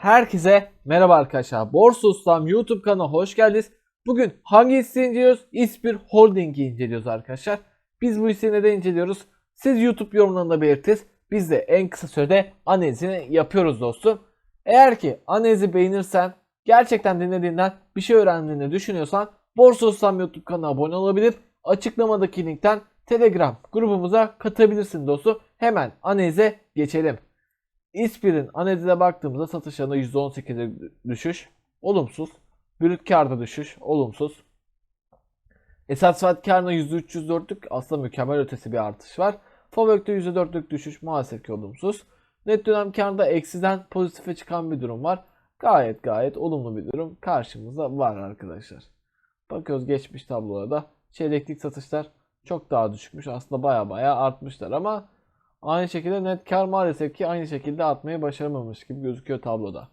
Herkese merhaba arkadaşlar. Borsa Ustam YouTube kanalına hoş geldiniz. Bugün hangi hisseyi inceliyoruz? İspir Holding'i inceliyoruz arkadaşlar. Biz bu hisseyi neden inceliyoruz? Siz YouTube yorumlarında belirtiniz. Biz de en kısa sürede analizini yapıyoruz dostum. Eğer ki analizi beğenirsen, gerçekten dinlediğinden bir şey öğrendiğini düşünüyorsan Borsa Ustam YouTube kanalına abone olabilir. Açıklamadaki linkten Telegram grubumuza katılabilirsin dostum. Hemen analize geçelim. İspir'in analizine baktığımızda satışlarında %18'e düşüş. Olumsuz. Brüt karda düşüş. Olumsuz. Esas fiyat karında %304'lük aslında mükemmel ötesi bir artış var. Fabök'te %4'lük düşüş maalesef ki olumsuz. Net dönem karında eksiden pozitife çıkan bir durum var. Gayet gayet olumlu bir durum karşımızda var arkadaşlar. Bakıyoruz geçmiş tablolarda. Çeyreklik satışlar çok daha düşükmüş. Aslında baya baya artmışlar ama Aynı şekilde net kar maalesef ki aynı şekilde artmayı başaramamış gibi gözüküyor tabloda.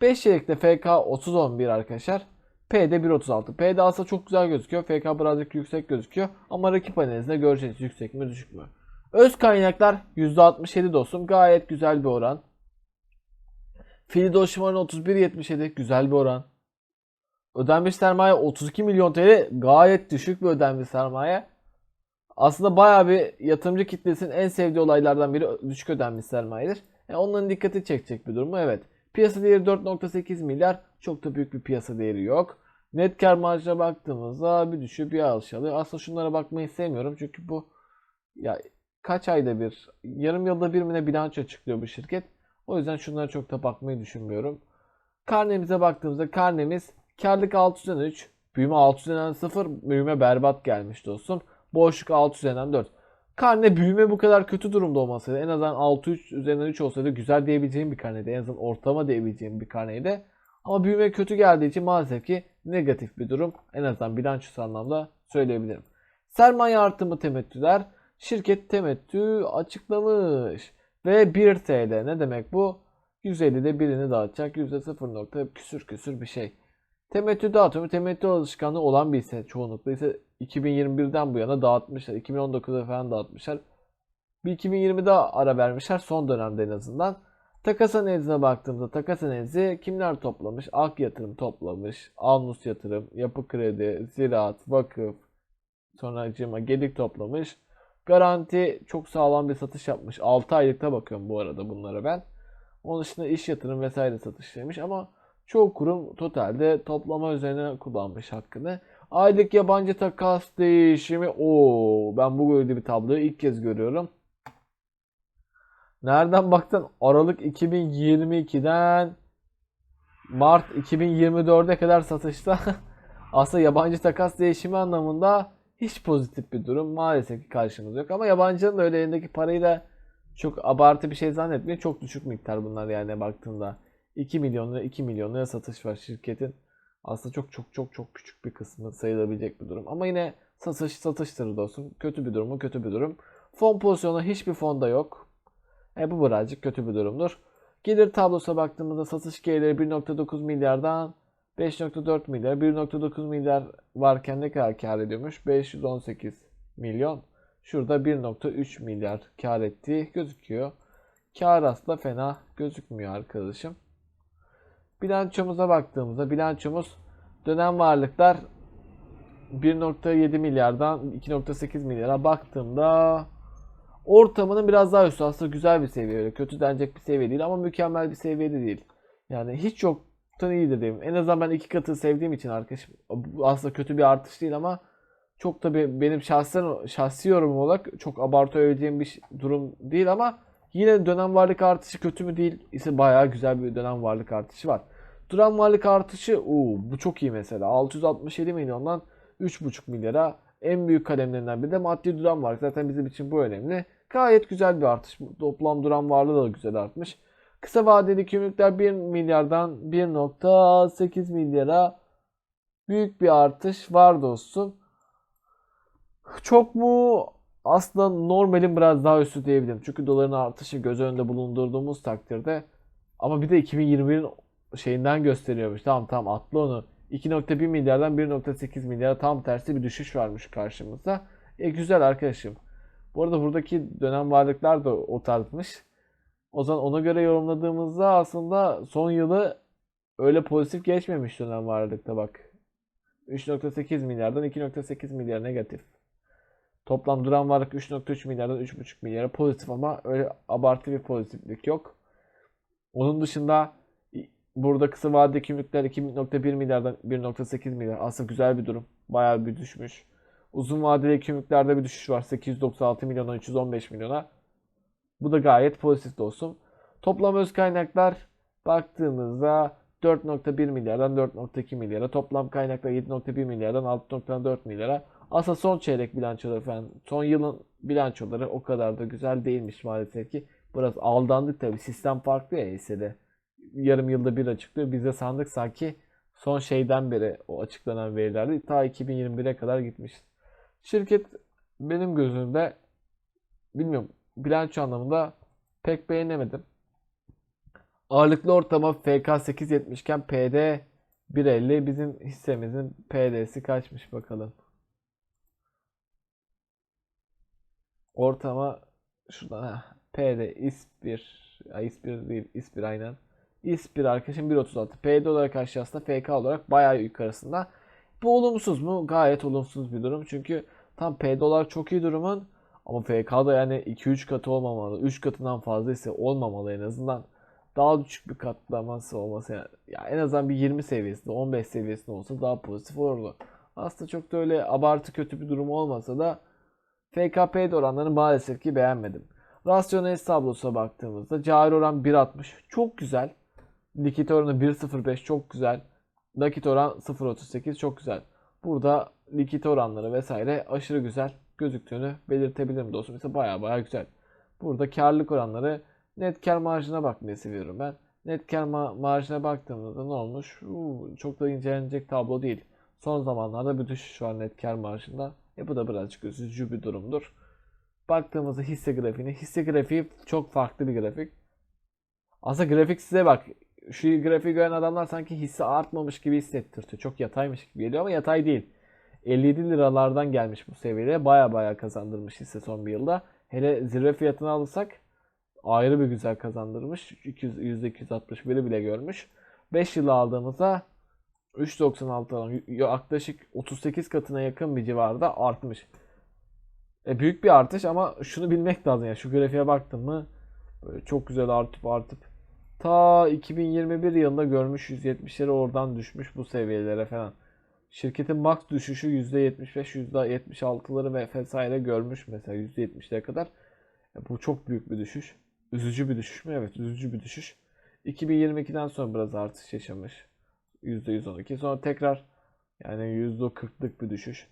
5 çeyrekte FK 30.11 arkadaşlar. P'de 1.36. P'de aslında çok güzel gözüküyor. FK birazcık yüksek gözüküyor. Ama rakip analizinde göreceğiz yüksek mi düşük mü. Öz kaynaklar %67 dostum. Gayet güzel bir oran. Fili Oshima'nın 31.77 güzel bir oran. Ödenmiş sermaye 32 milyon TL gayet düşük bir ödenmiş sermaye. Aslında bayağı bir yatırımcı kitlesinin en sevdiği olaylardan biri düşük ödenmiş sermayedir. Yani onların dikkati çekecek bir durum mu? Evet. Piyasa değeri 4.8 milyar. Çok da büyük bir piyasa değeri yok. Net kar marjına baktığımızda bir düşüyor bir alçalıyor. Aslında şunlara bakmayı sevmiyorum. Çünkü bu ya kaç ayda bir, yarım yılda bir mi ne bilanço açıklıyor bu şirket. O yüzden şunlara çok da bakmayı düşünmüyorum. Karnemize baktığımızda karnemiz karlık 6 üzerinden 3, büyüme 6 üzerinden 0, büyüme berbat gelmiş dostum. Boşluk 6 üzerinden 4. Karne büyüme bu kadar kötü durumda olmasaydı en azından 6-3 üzerinden 3 olsaydı güzel diyebileceğim bir karneydi. En azından ortalama diyebileceğim bir karneydi. Ama büyüme kötü geldiği için maalesef ki negatif bir durum. En azından bilançosu anlamda söyleyebilirim. Sermaye artımı temettüler. Şirket temettü açıklamış. Ve 1 TL ne demek bu? 150'de birini dağıtacak. %0 nokta küsür küsür bir şey. Temettü dağıtımı temettü alışkanlığı olan bir ise çoğunlukla ise 2021'den bu yana dağıtmışlar. 2019'da falan dağıtmışlar. Bir 2020'de ara vermişler son dönemde en azından. Takas analizine baktığımızda takas analizi kimler toplamış? Ak yatırım toplamış. Alnus yatırım, yapı kredi, ziraat, vakıf, sonra cima, gedik toplamış. Garanti çok sağlam bir satış yapmış. 6 aylıkta bakıyorum bu arada bunlara ben. Onun dışında iş yatırım vesaire satışlaymış ama çoğu kurum totalde toplama üzerine kullanmış hakkını. Aylık yabancı takas değişimi. Oo, ben bu böyle bir tabloyu ilk kez görüyorum. Nereden baktın? Aralık 2022'den Mart 2024'e kadar satışta aslında yabancı takas değişimi anlamında hiç pozitif bir durum maalesef ki karşımızda yok. Ama yabancının da öyle elindeki parayı da çok abartı bir şey zannetmeyin. Çok düşük miktar bunlar yani baktığında. 2 milyon lira 2 milyon lira satış var şirketin. Aslında çok çok çok çok küçük bir kısmı sayılabilecek bir durum. Ama yine satış satıştır dostum. Kötü bir durum mu? Kötü bir durum. Fon pozisyonu hiçbir fonda yok. E bu birazcık kötü bir durumdur. Gelir tablosuna baktığımızda satış geliri 1.9 milyardan 5.4 milyar. 1.9 milyar varken ne kadar kar ediyormuş? 518 milyon. Şurada 1.3 milyar kar ettiği gözüküyor. Kar aslında fena gözükmüyor arkadaşım. Bilançomuza baktığımızda bilançomuz dönem varlıklar 1.7 milyardan 2.8 milyara baktığımda ortamının biraz daha üstü aslında güzel bir seviye öyle kötü denecek bir seviye değil ama mükemmel bir seviyede değil. Yani hiç yoktan iyidir diyeyim. En azından ben iki katı sevdiğim için arkadaşım aslında kötü bir artış değil ama çok da benim şahsen şahsi yorumum olarak çok abartabileceğim bir durum değil ama yine dönem varlık artışı kötü mü değil ise bayağı güzel bir dönem varlık artışı var. Duran varlık artışı uu, bu çok iyi mesela. 667 milyondan 3,5 milyara en büyük kalemlerinden biri de maddi duran varlık. Zaten bizim için bu önemli. Gayet güzel bir artış. Toplam duran varlığı da güzel artmış. Kısa vadeli kimlikler 1 milyardan 1.8 milyara büyük bir artış var dostum. Çok mu? Aslında normalin biraz daha üstü diyebilirim. Çünkü doların artışı göz önünde bulundurduğumuz takdirde ama bir de 2021'in şeyinden gösteriyormuş. Tamam tamam atlı onu. 2.1 milyardan 1.8 milyara tam tersi bir düşüş varmış karşımızda. E güzel arkadaşım. Bu arada buradaki dönem varlıklar da o tarzmış. O zaman ona göre yorumladığımızda aslında son yılı öyle pozitif geçmemiş dönem varlıkta bak. 3.8 milyardan 2.8 milyar negatif. Toplam duran varlık 3.3 milyardan 3.5 milyara pozitif ama öyle abartı bir pozitiflik yok. Onun dışında burada kısa vadeli kimlikler 2.1 milyardan 1.8 milyar. Aslında güzel bir durum. Bayağı bir düşmüş. Uzun vadeli kimliklerde bir düşüş var. 896 milyondan 315 milyona. Bu da gayet pozitif dostum. Toplam öz kaynaklar baktığımızda 4.1 milyardan 4.2 milyara. Toplam kaynaklar 7.1 milyardan 6.4 milyara. Aslında son çeyrek bilançoları falan, son yılın bilançoları o kadar da güzel değilmiş maalesef ki. Biraz aldandık tabi. Sistem farklı ya hissede. Yarım yılda bir açıklıyor. Biz de sandık sanki son şeyden beri o açıklanan verilerde ta 2021'e kadar gitmiş. Şirket benim gözümde bilmiyorum bilanço anlamında pek beğenemedim. Ağırlıklı ortama FK 8.70 iken PD 1.50 bizim hissemizin PD'si kaçmış bakalım. Ortama şuradan ha, PD IS1 ya IS1 değil IS1 aynen. IS1 arkadaşım 1.36 PD olarak aşağısında FK olarak bayağı yukarısında. Bu olumsuz mu? Gayet olumsuz bir durum. Çünkü tam PD olarak çok iyi durumun ama FK'da yani 2-3 katı olmamalı. 3 katından fazla ise olmamalı en azından. Daha düşük bir katlaması olması yani, ya en azından bir 20 seviyesinde 15 seviyesinde olsa daha pozitif olurdu. Aslında çok da öyle abartı kötü bir durum olmasa da FKP'de oranlarını maalesef ki beğenmedim. Rasyonel tablosuna baktığımızda cari oran 1.60 çok güzel. Likit oranı 1.05 çok güzel. Nakit oran 0.38 çok güzel. Burada likit oranları vesaire aşırı güzel gözüktüğünü belirtebilirim dostum. Mesela baya baya güzel. Burada karlılık oranları net kar marjına bakmayı seviyorum ben. Net kar ma- marjına baktığımızda ne olmuş? Uu, çok da incelenecek tablo değil. Son zamanlarda bir düşüş var net kar marjında. E bu da birazcık üzücü bir durumdur. Baktığımızda hisse grafiğine. Hisse grafiği çok farklı bir grafik. Aslında grafik size bak. Şu grafiği gören adamlar sanki hisse artmamış gibi hissettirtiyor. Çok yataymış gibi geliyor ama yatay değil. 57 liralardan gelmiş bu seviyeye. Baya baya kazandırmış hisse son bir yılda. Hele zirve fiyatını alırsak ayrı bir güzel kazandırmış. 200, %261'i bile görmüş. 5 yıl aldığımızda 3.96 yaklaşık 38 katına yakın bir civarda artmış. E, büyük bir artış ama şunu bilmek lazım ya şu grafiğe baktın mı çok güzel artıp artıp ta 2021 yılında görmüş 170'leri oradan düşmüş bu seviyelere falan. Şirketin max düşüşü %75, %76'ları ve vesaire görmüş mesela %70'lere kadar. E, bu çok büyük bir düşüş. Üzücü bir düşüş mü? Evet üzücü bir düşüş. 2022'den sonra biraz artış yaşamış. %112. Sonra tekrar yani %40'lık bir düşüş.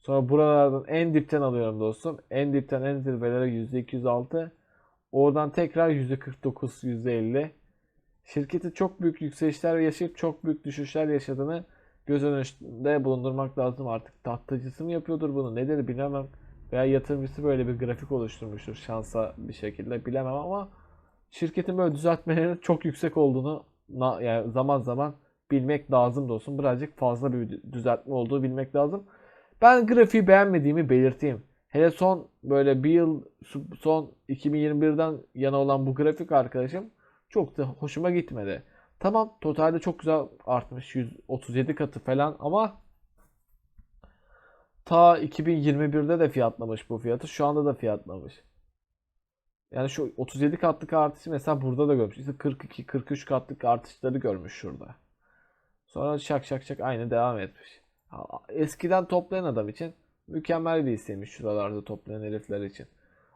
Sonra buralardan en dipten alıyorum dostum. En dipten en zirvelere %206. Oradan tekrar %49, %50. Şirketi çok büyük yükselişler yaşayıp çok büyük düşüşler yaşadığını göz önünde bulundurmak lazım artık. Tatlıcısı mı yapıyordur bunu nedir bilemem. Veya yatırımcısı böyle bir grafik oluşturmuştur şansa bir şekilde bilemem ama şirketin böyle düzeltmelerinin çok yüksek olduğunu yani zaman zaman bilmek lazım dostum. Birazcık fazla bir düzeltme olduğu bilmek lazım. Ben grafiği beğenmediğimi belirteyim. Hele son böyle bir yıl son 2021'den yana olan bu grafik arkadaşım çok da hoşuma gitmedi. Tamam totalde çok güzel artmış 137 katı falan ama ta 2021'de de fiyatlamış bu fiyatı. Şu anda da fiyatlamış. Yani şu 37 katlık artışı mesela burada da görmüş. İşte 42 43 katlık artışları görmüş şurada. Sonra şak şak şak aynı devam etmiş. Eskiden toplayan adam için mükemmel bir hisseymiş şuralarda toplayan herifler için.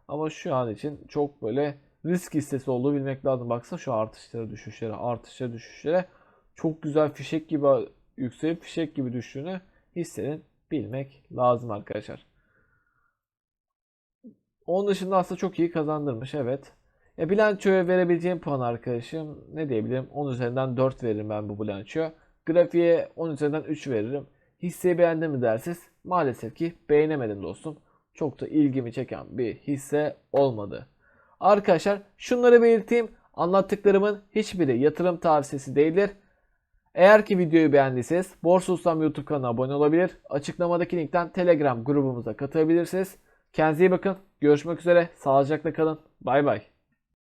Ama şu an için çok böyle risk hissesi olduğu bilmek lazım. Baksana şu artışlara, düşüşlere, artışlara, düşüşlere çok güzel fişek gibi yükselip fişek gibi düştüğünü hissenin bilmek lazım arkadaşlar. Onun dışında aslında çok iyi kazandırmış evet. Ya bilançoya verebileceğim puan arkadaşım ne diyebilirim? 10 üzerinden 4 veririm ben bu bilançoya. Grafiğe 10 üzerinden 3 veririm. Hisseyi beğendin mi dersiniz? Maalesef ki beğenemedim dostum. Çok da ilgimi çeken bir hisse olmadı. Arkadaşlar şunları belirteyim. Anlattıklarımın hiçbiri yatırım tavsiyesi değildir. Eğer ki videoyu beğendiyseniz Borsa Ustam YouTube kanalına abone olabilir. Açıklamadaki linkten Telegram grubumuza katılabilirsiniz. Kendinize iyi bakın. Görüşmek üzere. Sağlıcakla kalın. Bay bay.